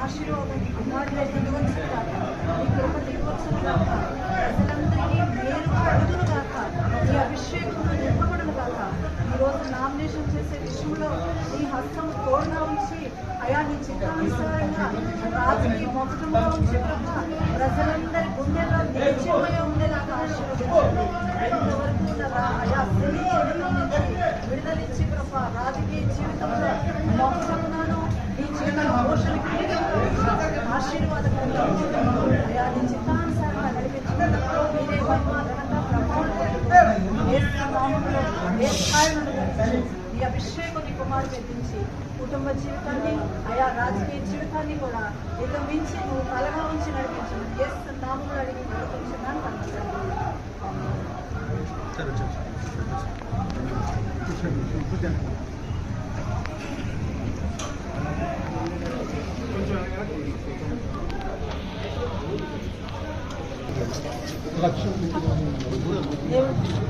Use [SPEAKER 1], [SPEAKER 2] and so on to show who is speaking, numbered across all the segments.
[SPEAKER 1] ఆశీర్వాదం కుమారుడు దిగవచ్చు కాక నీ అయా నీ చిత్తానుసారంగా రాజుకి మొత్తముగా ఉంచి ప్రజలందరి గుండెల్లో నిలిచిపోయి ఉండేలాగా ఆశీర్వదించండి ఇంతవరకు ఉన్న అయా స్త్రీ విడుదలిచ్చి ఏ స్థాయి నుండి నడిపించండి. అభిషేకం నీ కుమారుడు ఎత్తించి కుటుంబ జీవితాన్ని ఆయా రాజకీయ జీవితాన్ని కూడా ఇక మించి నువ్వు తలగా ఉంచి నడిపించండి యేసు నామములు అడిగి నడిపించున్నాను అనుకుంటున్నాను దేవుడు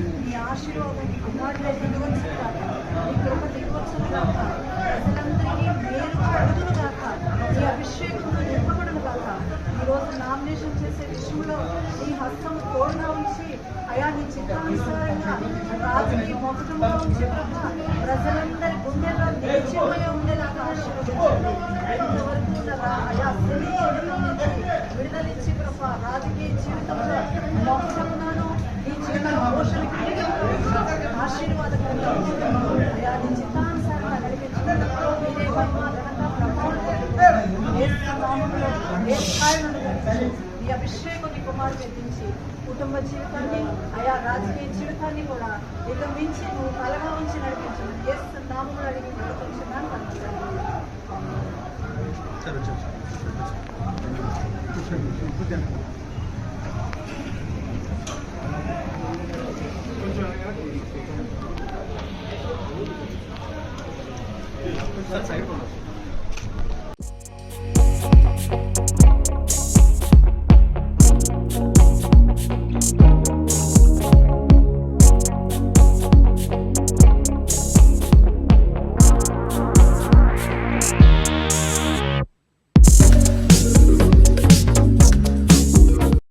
[SPEAKER 1] అలంకరించి ఆశీర్వాదం నీ కుమారుడు దిగవచ్చు కృప దిగవచ్చు ప్రజలందరికీ మేలు కలుగును కాక నింపబడును ఈ రోజు నామినేషన్ చేసే విషయంలో ఈ హస్తం తోడుగా ఉంచి అయా నీ చిత్తానుసారంగా రాజుకి మొత్తముగా ఉంచి ప్రభా ప్రజలందరి గుండెల్లో ఉండేలాగా ఆశీర్వదించండి. ఇంతవరకు ఉన్న అయా విడుదలిచ్చి ప్రభా రాజకీయ జీవితంలో మొత్తముగాను నడిపించండి. నీ అభిషేకం నీ కుమారుడు ఎత్తించి కుటుంబ జీవితాన్ని అయా రాజకీయ జీవితాన్ని కూడా ఇక మించి నువ్వు తలగా ఉంచి నడిపించండి యేసు నామములు అడిగి నడిపించున్నాను అనుకుంటున్నాను
[SPEAKER 2] సార్ సైడ్